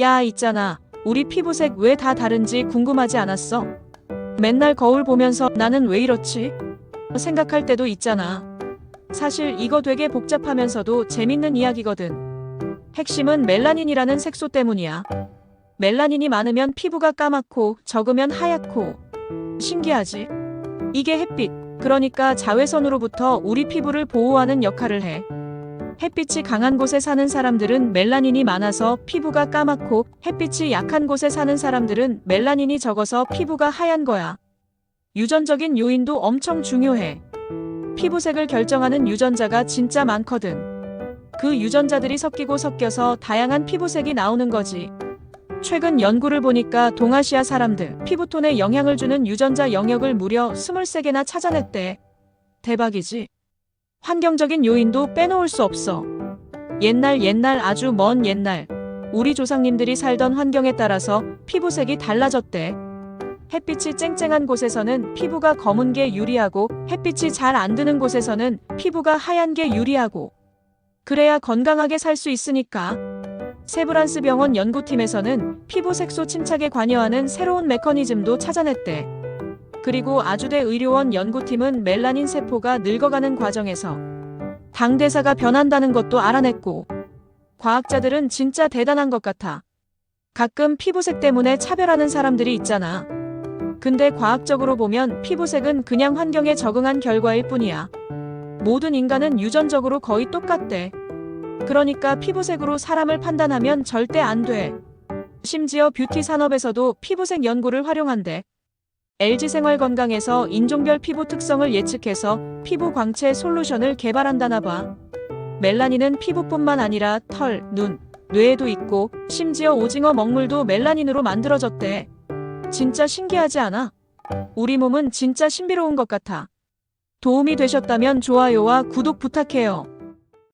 야, 있잖아. 우리 피부색 왜 다 다른지 궁금하지 않았어? 맨날 거울 보면서 나는 왜 이렇지? 생각할 때도 있잖아. 사실 이거 되게 복잡하면서도 재밌는 이야기거든. 핵심은 멜라닌이라는 색소 때문이야. 멜라닌이 많으면 피부가 까맣고 적으면 하얗고. 신기하지? 이게 햇빛, 그러니까 자외선으로부터 우리 피부를 보호하는 역할을 해. 햇빛이 강한 곳에 사는 사람들은 멜라닌이 많아서 피부가 까맣고 햇빛이 약한 곳에 사는 사람들은 멜라닌이 적어서 피부가 하얀 거야. 유전적인 요인도 엄청 중요해. 피부색을 결정하는 유전자가 진짜 많거든. 그 유전자들이 섞이고 섞여서 다양한 피부색이 나오는 거지. 최근 연구를 보니까 동아시아 사람들 피부톤에 영향을 주는 유전자 영역을 무려 23개나 찾아냈대. 대박이지? 환경적인 요인도 빼놓을 수 없어. 옛날 옛날 아주 먼 옛날 우리 조상님들이 살던 환경에 따라서 피부색이 달라졌대. 햇빛이 쨍쨍한 곳에서는 피부가 검은 게 유리하고 햇빛이 잘 안 드는 곳에서는 피부가 하얀 게 유리하고 그래야 건강하게 살 수 있으니까. 세브란스 병원 연구팀에서는 피부 색소 침착에 관여하는 새로운 메커니즘도 찾아냈대. 그리고 아주대 의료원 연구팀은 멜라닌 세포가 늙어가는 과정에서 당대사가 변한다는 것도 알아냈고 과학자들은 진짜 대단한 것 같아. 가끔 피부색 때문에 차별하는 사람들이 있잖아. 근데 과학적으로 보면 피부색은 그냥 환경에 적응한 결과일 뿐이야. 모든 인간은 유전적으로 거의 똑같대. 그러니까 피부색으로 사람을 판단하면 절대 안 돼. 심지어 뷰티 산업에서도 피부색 연구를 활용한대. LG생활건강에서 인종별 피부 특성을 예측해서 피부 광채 솔루션을 개발한다나 봐. 멜라닌은 피부뿐만 아니라 털, 눈, 뇌에도 있고 심지어 오징어 먹물도 멜라닌으로 만들어졌대. 진짜 신기하지 않아? 우리 몸은 진짜 신비로운 것 같아. 도움이 되셨다면 좋아요와 구독 부탁해요.